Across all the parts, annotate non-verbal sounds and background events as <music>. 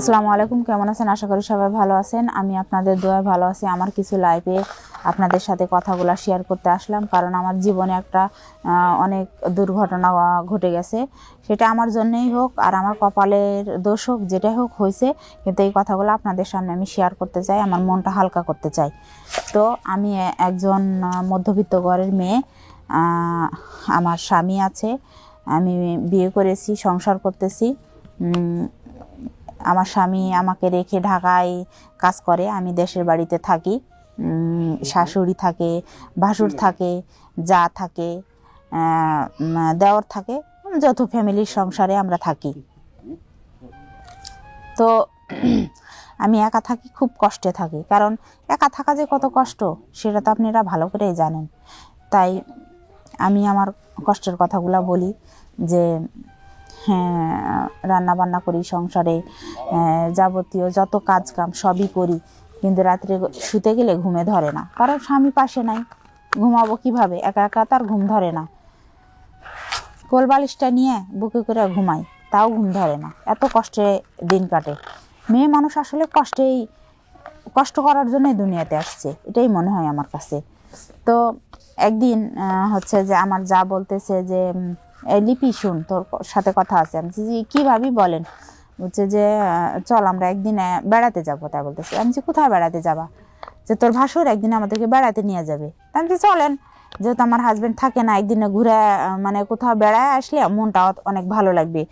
আসসালামু আলাইকুম, কেমন আছেন? আশা করি সবাই ভালো আছেন। আমি আপনাদের দোয়ায় ভালো আছি। আমার কিছু লাইফে আপনাদের সাথে কথাগুলো শেয়ার করতে আসলাম, কারণ আমার জীবনে একটা অনেক দুর্ঘটনা ঘটে গেছে। সেটা আমার জন্যই হোক আর আমার কপালের দোষ হোক, যেটাই হোক হয়েছে, কিন্তু এই কথাগুলো আপনাদের সামনে আমি শেয়ার করতে চাই, আমার মনটা হালকা করতে চাই। তো আমি একজন মধ্যবিত্ত ঘরের মেয়ে আমার স্বামী আছে, আমি বিয়ে করেছি, সংসার করতেছি আমার স্বামী আমাকে রেখে ঢাকায় কাজ করে আমি দেশের বাড়িতে থাকি। শাশুড়ি থাকে ভাসুর থাকে যা থাকে দেওর থাকে যত ফ্যামিলির সংসারে আমরা থাকি। তো <clears throat> আমি একা থাকি খুব কষ্টে থাকি। কারণ একা থাকা যে কত কষ্ট সেটা তো আপনারা ভালো করেই জানেন। তাই আমি আমার কষ্টের কথাগুলো বলি যে রান্না বান্না করি সংসারে যাবতীয় যত কাজ কাম সবই করি। কিন্তু রাত্রে শুতে গেলে ঘুমে ধরে না। কারণ স্বামী পাশে নাই। ঘুমাবো কীভাবে? একা একা তার ঘুম ধরে না। কোল বালিশটা নিয়ে বুকে করে ঘুমাই, তাও ঘুম ধরে না। এত কষ্টে দিন কাটে। মেয়ে মানুষ আসলে কষ্টেই, কষ্ট করার জন্যই দুনিয়াতে আসছে। এটাই মনে হয় আমার কাছে। তো একদিন হচ্ছে যে আমার যা বলতেছে যে লিপি শুন তোর সাথে কথা আছে। আমি জি কী ভাবি বলেন? বলছে যে চল আমরা একদিন বেড়াতে যাব। তাই বলতেছে। আমি যে কোথায় বেড়াতে যাবা? যে তোর ভাসুর একদিন আমাদেরকে বেড়াতে নিয়ে যাবে। আমি বলছি, চলেন। যেহেতু আমার হাজব্যান্ড থাকে না একদিনে ঘুরে মানে কোথাও বেড়ায় আসলে মনটা অনেক ভালো লাগবে।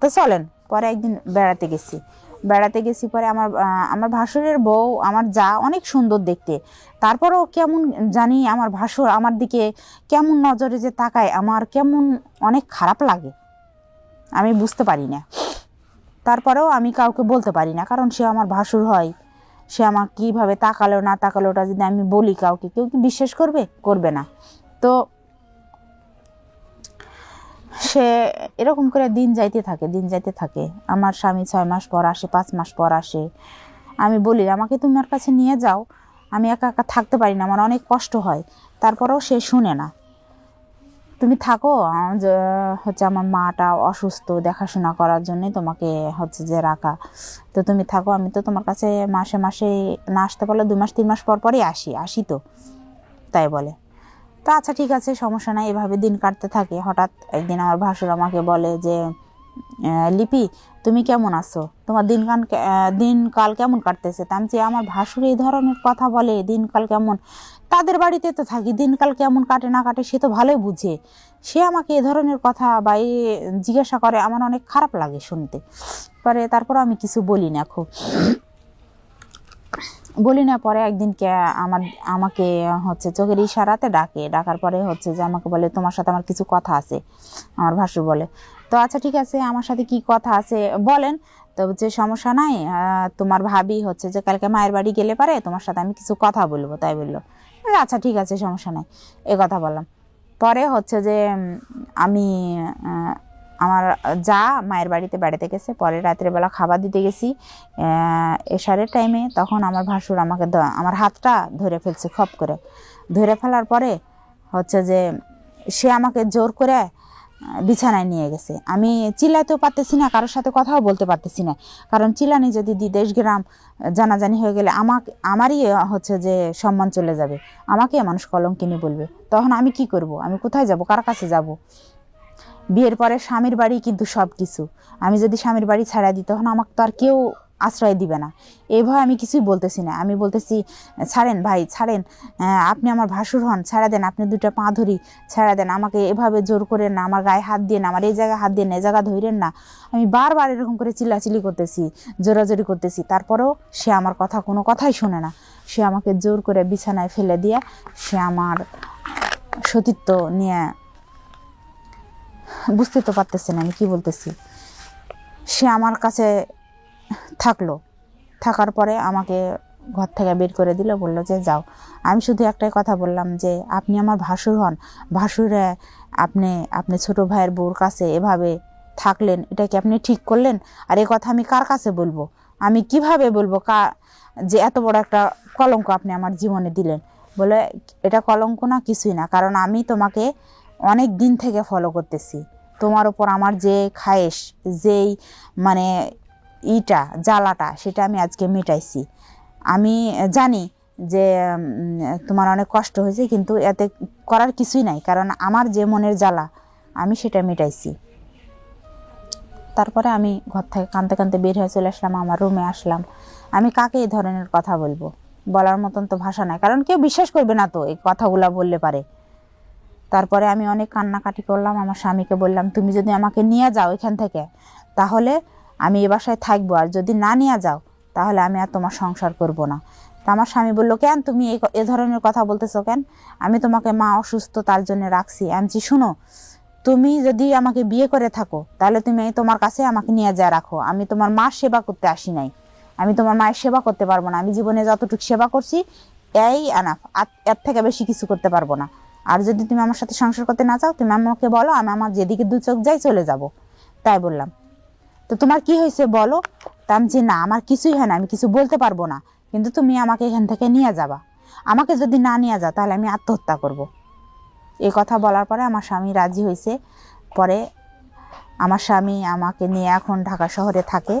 তো চলেন পরে একদিন বেড়াতে গেছি। বেড়াতে গেছি পরে আমার আমার ভাসুরের বউ, আমার যা অনেক সুন্দর দেখতে। তারপরেও কেমন জানি আমার ভাসুর আমার দিকে কেমন নজরে যে তাকায়, আমার কেমন অনেক খারাপ লাগে। আমি বুঝতে পারি না। তারপরেও আমি কাউকে বলতে পারি না, কারণ সে আমার ভাসুর হয়। সে আমার কীভাবে তাকালো না তাকালো ওটা যদি আমি বলি কাউকে, কেউ কি বিশ্বাস করবে? করবে না। তো সে এরকম করে দিন যাইতে থাকে, দিন যাইতে থাকে। আমার স্বামী ছয় মাস পর আসে, পাঁচ মাস পর আসে। আমি বলি, আমাকে তুমি আমার কাছে নিয়ে যাও। আমি একা একা থাকতে পারি না, আমার অনেক কষ্ট হয়। তারপরেও সে শুনে না। তুমি থাকো হচ্ছে আমার মাটা অসুস্থ দেখাশোনা করার জন্যই তোমাকে হচ্ছে যে রাখা। তো তুমি থাকো, আমি তো তোমার কাছে মাসে মাসে না আসতে পারলে দু মাস, তিন মাস পর পরই আসি আসি তো। তাই বলে। তো আচ্ছা ঠিক আছে, সমস্যা নাই, এভাবে দিন কাটতে থাকে। হঠাৎ একদিন আমার ভাসুর আমাকে বলে যে লিপি, তুমি কেমন আছো? তোমার দিনকাল দিনকাল কেমন কাটতেছে? তা আমি আমার ভাসুর এই ধরনের কথা বলে দিনকাল কেমন? তাদের বাড়িতে তো থাকি দিনকাল কেমন কাটে না কাটে, সে তো ভালোই বুঝে। সে আমাকে এ ধরনের কথা বা জিজ্ঞাসা করে, আমার অনেক খারাপ লাগে শুনতে। পরে তারপর আমি কিছু বলি না খুব। বলি না, পরে একদিন কে আমার, আমাকে হচ্ছে চোখের ইশারাতে ডাকে। ডাকার পরে হচ্ছে যে আমাকে বলে, তোমার সাথে আমার কিছু কথা আছে, আমার ভাসু বলে। তো আচ্ছা ঠিক আছে, আমার সাথে কি কথা আছে বলেন। তো যে সমস্যা নাই তোমার ভাবি হচ্ছে যে কালকে মায়ের বাড়ি গেলে পারে, তোমার সাথে আমি কিছু কথা বলব, তাই বলল। আচ্ছা ঠিক আছে, সমস্যা নাই। এ কথা বললাম। পরে হচ্ছে যে আমি আমার যা মায়ের বাড়িতে বেড়াতে গেছে পরে রাত্রেবেলা খাবার দিতে গেছি। আহ, এশারের টাইমে তখন আমার ভাসুর আমাকে আমার হাতটা ধরে ফেলছে খপ করে। ধরে ফেলার পরে হচ্ছে যে সে আমাকে জোর করে বিছানায় নিয়ে গেছে। আমি চিল্লাতেও পারতেছি না কারোর সাথে কথাও বলতে পারতেছি না। কারণ চিল্লানি যদি দি দেশ গ্রাম জানাজানি হয়ে গেলে আমাকে আমারই হচ্ছে যে সম্মান চলে যাবে। আমাকে মানুষ কলঙ্কিনী বলবে। তখন আমি কি করব? আমি কোথায় যাব? কার কাছে যাব? বিয়ের পরে স্বামীর বাড়ি কিন্তু সব কিছু আমি যদি স্বামীর বাড়ি ছাড়া দিই, তখন আমাকে তো আর কেউ আশ্রয় দিবে না। এই ভয় আমি কিছুই বলতেছি না। আমি বলতেছি, ছাড়েন ভাই, ছাড়েন। আপনি আমার ভাসুর হন, ছাড়া দেন। আপনি দুটা পা ধরি, ছাড়া দেন। আমাকে এভাবে জোর করেন না, আমার গায়ে হাত দিয়ে না, আমার এই জায়গায় হাত দিয়ে না, এই জায়গা ধরেন না। আমি বারবার এরকম করে চিল্লাচিল্লি করতেছি, জোরাজোরি করতেছি। তারপরেও সে আমার কথা কোনো কথাই শোনে না। সে আমাকে জোর করে বিছানায় ফেলে দিয়ে সে আমার সতীত্ব নিয়ে বুঝতে তো পারতেছেন আমি কি বলতেছি? সে আমার কাছে থাকল। থাকার পরে আমাকে ঘর থেকে বের করে দিল, বলল যে যাও। আমি শুধু একটাই কথা বললাম যে, আপনি আমার ভাসুর হন। ভাসুরে আপনি আপনি ছোট ভাইয়ের বউর কাছে এভাবে থাকলেন, এটা কি আপনি ঠিক করলেন? আর এ কথা আমি কার কাছে বলব? আমি কীভাবে বলব কা, যে এত বড় একটা কলঙ্ক আপনি আমার জীবনে দিলেন? বলে, এটা কলঙ্ক না, কিছুই না। কারণ আমি তোমাকে অনেক দিন থেকে ফলো করতেছি। তোমার ওপর আমার যে খায়েশ, যেই মানে ইটা, জ্বালাটা, সেটা আমি আজকে মেটাইছি। আমি জানি যে তোমার অনেক কষ্ট হয়েছে, কিন্তু এতে করার কিছুই নাই, কারণ আমার যে মনের জ্বালা, আমি সেটা মেটাইছি। তারপরে আমি ঘর থেকে কাঁদতে কাঁদতে বের হয়ে চলে আসলাম, আমার রুমে আসলাম। আমি কাকে এই ধরনের কথা বলব? বলার মতন তো ভাষা নাই, কারণ কেউ বিশ্বাস করবে না তো, এই কথাগুলো বললে পারে। তারপরে আমি অনেক কান্নাকাটি করলাম, আমার স্বামীকে বললাম, তুমি যদি আমাকে নিয়ে যাও এখান থেকে, তাহলে আমি এ বাসায় থাকব, আর যদি না নিয়ে যাও, তাহলে আমি আর তোমার সংসার করব না। তা আমার স্বামী বলল, কেন তুমি এই এ ধরনের কথা বলতেছো কেন? আমি তোমাকে মা অসুস্থ, তার জন্য রাখছি। আমি শুনো, তুমি যদি আমাকে বিয়ে করে থাকো, তাহলে তুমি তোমার কাছে আমাকে নিয়ে যা রাখো। আমি তোমার মার সেবা করতে আসি নাই। আমি তোমার মায়ের সেবা করতে পারব না। আমি জীবনে যতটুকু সেবা করছি, এই আনাফ এর থেকে বেশি কিছু করতে পারব না। আর যদি তুমি আমার সাথে সংসার করতে না চাও, তুমি আমাকে বলো, আমি আমার যেদিকে দু চোখ যাই চলে যাব। তাই বললাম। তো তোমার কি হয়েছে বলো? তা আমি যে না, আমার কিছুই হয় না, আমি কিছু বলতে পারব না, কিন্তু তুমি আমাকে এখান থেকে নিয়ে যাবা। আমাকে যদি না নিয়ে যাও, তাহলে আমি আত্মহত্যা করব। এই কথা বলার পরে আমার স্বামী রাজি হয়েছে। পরে আমার স্বামী আমাকে নিয়ে এখন ঢাকা শহরে থাকে।